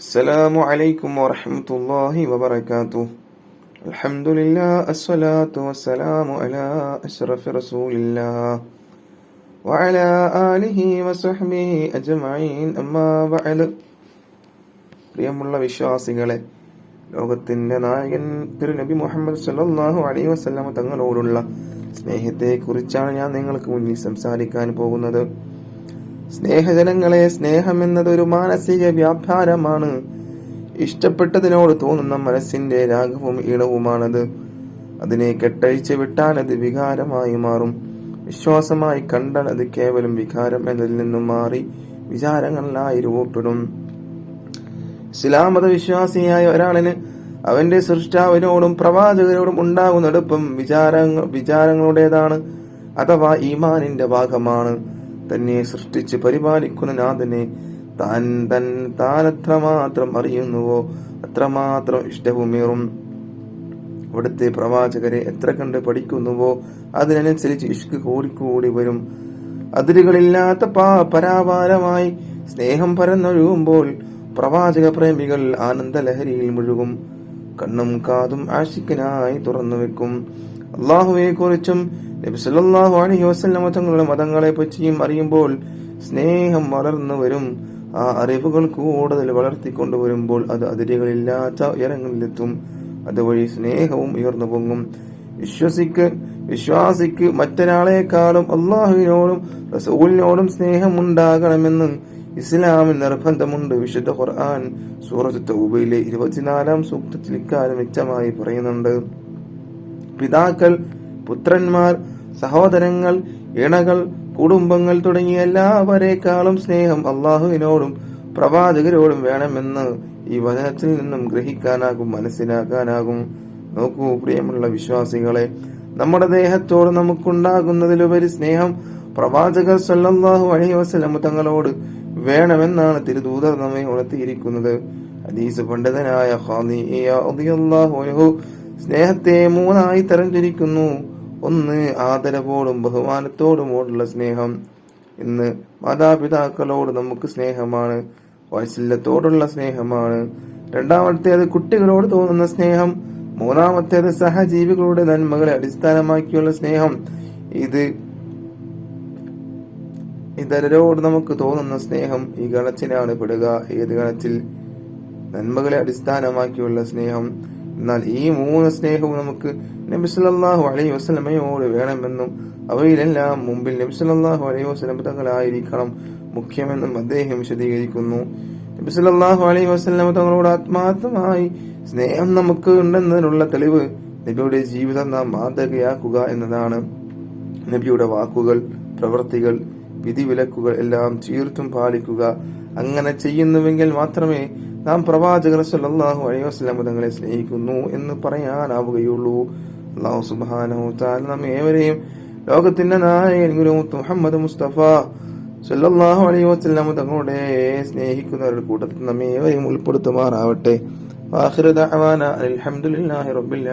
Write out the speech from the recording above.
السلام عليكم ورحمة الله وبركاته الحمد لله الصلاة والسلام على أشرف رسول الله وعلى آله وصحبه أجمعين أما بعد പ്രിയമുള്ള വിശ്വാസികളെ ലോകത്തിന്റെ നായകൻ തിരുനബി മുഹമ്മദ് സല്ലല്ലാഹു അലൈഹി വസല്ലമ തങ്ങളോടുള്ള സ്നേഹത്തെക്കുറിച്ചാണ് ഞാൻ നിങ്ങൾക്ക് മുന്നിൽ സംസാരിക്കാൻ പോകുന്നത് സ്നേഹജനങ്ങളെ സ്നേഹം എന്നത് ഒരു മാനസിക വ്യാപാരമാണ്. ഇഷ്ടപ്പെട്ടതിനോട് തോന്നുന്ന മനസ്സിന്റെ രാഗവും ഈണവുമാണത്. അതിനെ കെട്ടഴിച്ച് വിട്ടാൽ അത് വികാരമായി മാറും. വിശ്വാസമായി കണ്ടാൽ അത് കേവലം വികാരം എന്നതിൽ നിന്നും മാറി വിചാരങ്ങളിലായി രൂപപ്പെടും. ഇസ്ലാം മതവിശ്വാസിയായ ഒരാളിന് അവന്റെ സൃഷ്ടാവിനോടും പ്രവാചകരോടും ഉണ്ടാകുന്ന അടുപ്പം വിചാരങ്ങൾ വിചാരങ്ങളുടേതാണ് അഥവാ ഈമാനിന്റെ ഭാഗമാണ്. തന്നെ സൃഷ്ടിച്ച് പരിപാലിക്കുന്ന നാഥനെ താൻ തൻ താൻ എത്രമാത്രം അറിയുന്നുവോ? അത്രമാത്രം ഇഷ്ടവുമേറും അവിടുത്തെ പ്രവാചകരെ എത്ര കണ്ട് പഠിക്കുന്നുവോ? അതിനനുസരിച്ച് ഇഷ്ക് കൂടിക്കൂടി വരും. അതിരുകളില്ലാത്ത പാ പരാപാരമായി സ്നേഹം പരന്നൊഴുകുമ്പോൾ പ്രവാചക പ്രേമികൾ ആനന്ദലഹരിയിൽ മുഴുകും. കണ്ണും കാതും ആഷിക്കനായി തുറന്നു വെക്കും. അള്ളാഹുവെ കുറിച്ചും നബിസല്ലാഹു അലഹി വസ്ലമ തങ്ങളുടെ മതങ്ങളെ പറ്റിയും അറിയുമ്പോൾ സ്നേഹം വളർന്നു വരും. ആ അറിവുകൾ കൂടുതൽ വളർത്തിക്കൊണ്ടുവരുമ്പോൾ അത് അതിരുകളില്ലാത്ത ഉയരങ്ങളിലെത്തും. അതുവഴി സ്നേഹവും ഉയർന്നു പൊങ്ങും. വിശ്വസിക്ക് വിശ്വാസിക്ക് മറ്റൊരാളെക്കാളും അള്ളാഹുവിനോടും റസൂലിനോടും സ്നേഹമുണ്ടാകണമെന്ന് ഇസ്ലാമിൽ നിർബന്ധമുണ്ട്. വിശുദ്ധ ഖുർആൻ സൂറത്ത് തൗബയിലെ ഇരുപത്തിനാലാം സൂക്തത്തിൽ ഇക്കാര്യം വ്യക്തമായി പറയുന്നുണ്ട്. പിതാക്കൾ പുത്രന്മാർ സഹോദരങ്ങൾ ഇണകൾ കുടുംബങ്ങൾ തുടങ്ങിയ എല്ലാവരെക്കാളും സ്നേഹം അള്ളാഹുവിനോടും പ്രവാചകരോടും വേണമെന്ന് ഈ വചനത്തിൽ നിന്നും ഗ്രഹിക്കാനാകും മനസ്സിലാക്കാനാകും. നോക്കൂ പ്രിയമുള്ള വിശ്വാസികളെ നമ്മുടെ ദേഹത്തോട് നമുക്കുണ്ടാകുന്നതിലുപരി സ്നേഹം പ്രവാചകർ സല്ലാഹു അലൈഹി വസല്ലം തങ്ങളോട് വേണമെന്നാണ് തിരുദൂതർ നമ്മെ ഉണർത്തിയിരിക്കുന്നത്. ഹദീസ് പണ്ഡിതനായ സ്നേഹത്തെ മൂന്നായി തരംതിരിക്കുന്നു. ഒന്ന് ആദരവോടും ബഹുമാനത്തോടുമോടുള്ള സ്നേഹം. ഇന്ന് മാതാപിതാക്കളോട് നമുക്ക് സ്നേഹമാണ്. വാത്സല്യത്തോടുള്ള സ്നേഹമാണ്. രണ്ടാമത്തേത് കുട്ടികളോട് തോന്നുന്ന സ്നേഹം. മൂന്നാമത്തേത് സഹജീവികളുടെ നന്മകളെ അടിസ്ഥാനമാക്കിയുള്ള സ്നേഹം. ഇത് ഇതരോട് നമുക്ക് തോന്നുന്ന സ്നേഹം ഈ ഗണത്തിലാണ് പെടുക. ഏത് ഗണത്തിൽ? നന്മകളെ അടിസ്ഥാനമാക്കിയുള്ള സ്നേഹം. എന്നാൽ ഈ മൂന്ന് സ്നേഹവും നമുക്ക് നബിസ്വല്ലാഹു അലൈഹി വസ്ലമയോട് വേണമെന്നും അവയിലെല്ലാം മുമ്പിൽ നബിസ്വല്ലാഹു അലൈഹി വസ്ലം തങ്ങളായിരിക്കണം മുഖ്യമെന്നും അദ്ദേഹം വിശദീകരിക്കുന്നു. നബിസ്വല്ലാഹു അലൈഹി വസ്ലം തങ്ങളോട് ആത്മാർത്ഥമായി സ്നേഹം നമുക്ക് ഉണ്ടെന്നതിനുള്ള തെളിവ് നബിയുടെ ജീവിതം നാം മാതൃകയാക്കുക എന്നതാണ്. നബിയുടെ വാക്കുകൾ പ്രവൃത്തികൾ വിധിവിലക്കുകൾ എല്ലാം തീർത്തും പാലിക്കുക. അങ്ങനെ ചെയ്യുന്നുവെങ്കിൽ മാത്രമേ നാം പ്രവാചകർ സല്ലാഹു അലൈഹി വസല്ലം തങ്ങളെ സ്നേഹിക്കുന്നു എന്ന് പറയാനാവുകയുള്ളൂ. അള്ളാഹു സുബ്ഹാനഹു തആല നാം ഏവരെയും ലോകത്തിന്റെ നായകൻ ഗുരു മുഹമ്മദ് മുസ്തഫ സല്ലാഹു അലൈഹി വസല്ലം തങ്ങളുടെ സ്നേഹിക്കുന്നവരുടെ കൂട്ടത്തിൽ നാം ഏവരെയും ഉൾപ്പെടുത്തുമാറാവട്ടെ. ആഖിറ ദഅവാന അൽഹംദുലില്ലാഹി റബ്ബിൽ